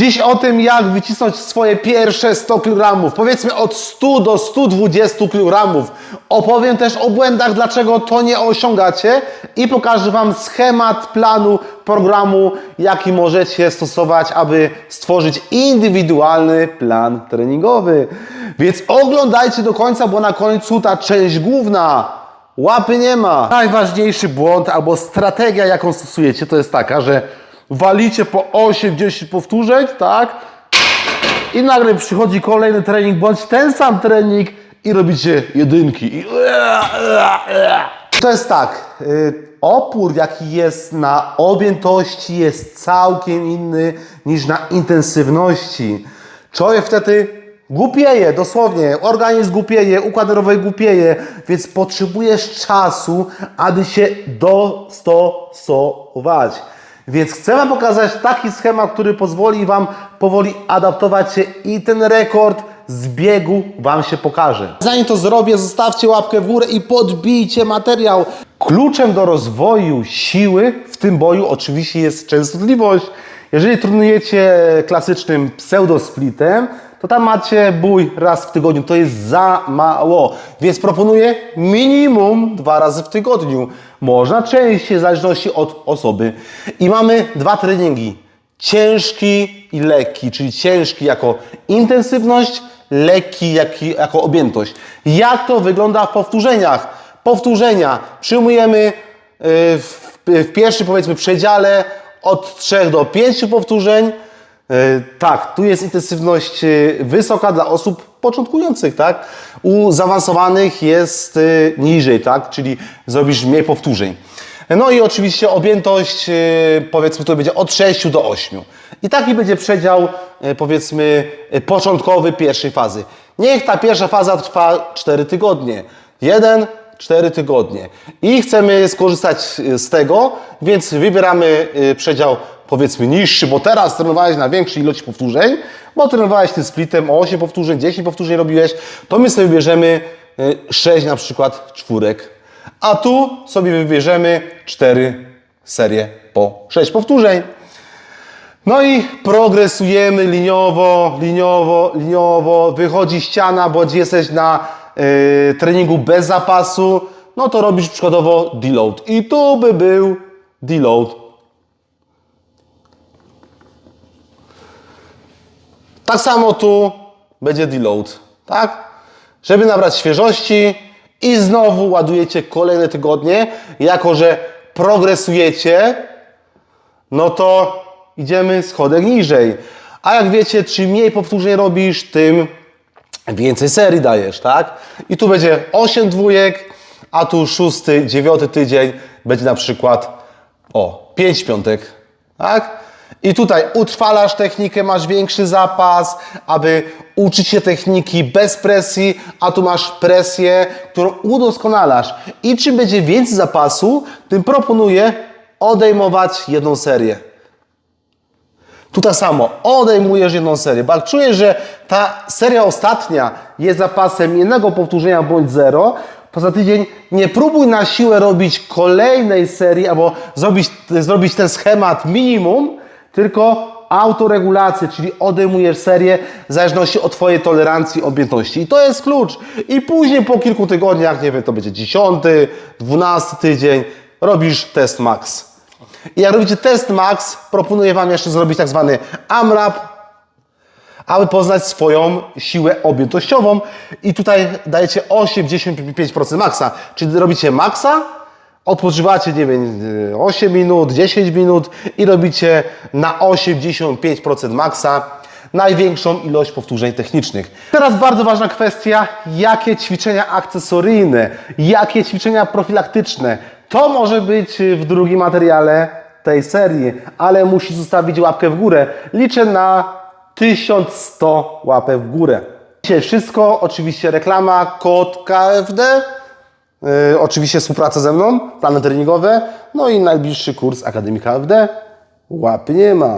Dziś o tym, jak wycisnąć swoje pierwsze 100 kg. Powiedzmy od 100 do 120 kg. Opowiem też o błędach, dlaczego to nie osiągacie i pokażę Wam schemat planu programu, jaki możecie stosować, aby stworzyć indywidualny plan treningowy. Więc oglądajcie do końca, bo na końcu ta część główna. Łapy nie ma. Najważniejszy błąd albo strategia, jaką stosujecie, to jest taka, że walicie po 8-10 powtórzeń, tak? I nagle przychodzi kolejny trening, bądź ten sam trening i robicie jedynki. I... To jest tak, y, opór jaki jest na objętości jest całkiem inny niż na intensywności. Człowiek wtedy głupieje, dosłownie, organizm głupieje, układ nerwowy głupieje, więc potrzebujesz czasu, aby się dostosować. Więc chcę Wam pokazać taki schemat, który pozwoli Wam powoli adaptować się i ten rekord z biegu Wam się pokaże. Zanim to zrobię, zostawcie łapkę w górę i podbijcie materiał. Kluczem do rozwoju siły w tym boju oczywiście jest częstotliwość. Jeżeli trenujecie klasycznym pseudosplitem, to tam macie bój raz w tygodniu. To jest za mało. Więc proponuję minimum dwa razy w tygodniu. Można częściej, w zależności od osoby. I mamy dwa treningi. Ciężki i lekki, czyli ciężki jako intensywność, lekki jak, jako objętość. Jak to wygląda w powtórzeniach? Powtórzenia przyjmujemy y, w, w pierwszym powiedzmy przedziale od 3 do 5 powtórzeń. E, Tak, tu jest intensywność e, wysoka dla osób początkujących, tak? U zaawansowanych jest e, niżej, tak? Czyli zrobisz mniej powtórzeń. No i oczywiście objętość, powiedzmy, to będzie od 6 do 8. I taki będzie przedział, powiedzmy, początkowy pierwszej fazy. Niech ta pierwsza faza trwa 4 tygodnie. Jeden, 4 tygodnie. I chcemy skorzystać e, z tego, więc wybieramy e, przedział powiedzmy niższy, bo teraz trenowałeś na większej ilości powtórzeń, bo trenowałeś tym splitem o 8 powtórzeń, 10 powtórzeń robiłeś, to my sobie wybierzemy e, 6 na przykład czwórek. A tu sobie wybierzemy 4 serie po 6 powtórzeń. No i progresujemy liniowo, liniowo, liniowo. Wychodzi ściana, bądź jesteś na y, treningu bez zapasu, no to robisz przykładowo deload. I tu by był deload. Tak samo tu będzie deload, tak? Żeby nabrać świeżości i znowu ładujecie kolejne tygodnie, jako że progresujecie, no to idziemy schodek niżej. A jak wiecie, czym mniej powtórzeń robisz, tym więcej serii dajesz, tak? I tu będzie 8 dwójek, a tu szósty, dziewiąty tydzień będzie na przykład o 5 piątek, tak? I tutaj utrwalasz technikę, masz większy zapas, aby uczyć się techniki bez presji, a tu masz presję, którą udoskonalasz. I czym będzie więcej zapasu, tym proponuję odejmować jedną serię. Tu tak samo, odejmujesz jedną serię, bo jak czujesz, że ta seria ostatnia jest zapasem jednego powtórzenia bądź zero, to za tydzień nie próbuj na siłę robić kolejnej serii albo zrobić, zrobić ten schemat minimum, tylko autoregulację, czyli odejmujesz serię w zależności od Twojej tolerancji, objętości. I to jest klucz. I później po kilku tygodniach, nie wiem, to będzie dziesiąty, dwunasty tydzień, robisz test max. I jak robicie test max, proponuję Wam jeszcze zrobić tak zwany AMRAP, aby poznać swoją siłę objętościową. I tutaj dajecie 85% maksa, czyli robicie maksa, odpoczywacie, nie wiem, 8 minut, 10 minut i robicie na 85% maksa największą ilość powtórzeń technicznych. Teraz bardzo ważna kwestia, jakie ćwiczenia akcesoryjne, jakie ćwiczenia profilaktyczne. To może być w drugim materiale tej serii, ale musi zostawić łapkę w górę. Liczę na 1100 łapek w górę. Dzisiaj wszystko, oczywiście reklama, kod KFD, yy, oczywiście współpraca ze mną, plany treningowe, no i najbliższy kurs Akademii KFD. Łapy nie ma.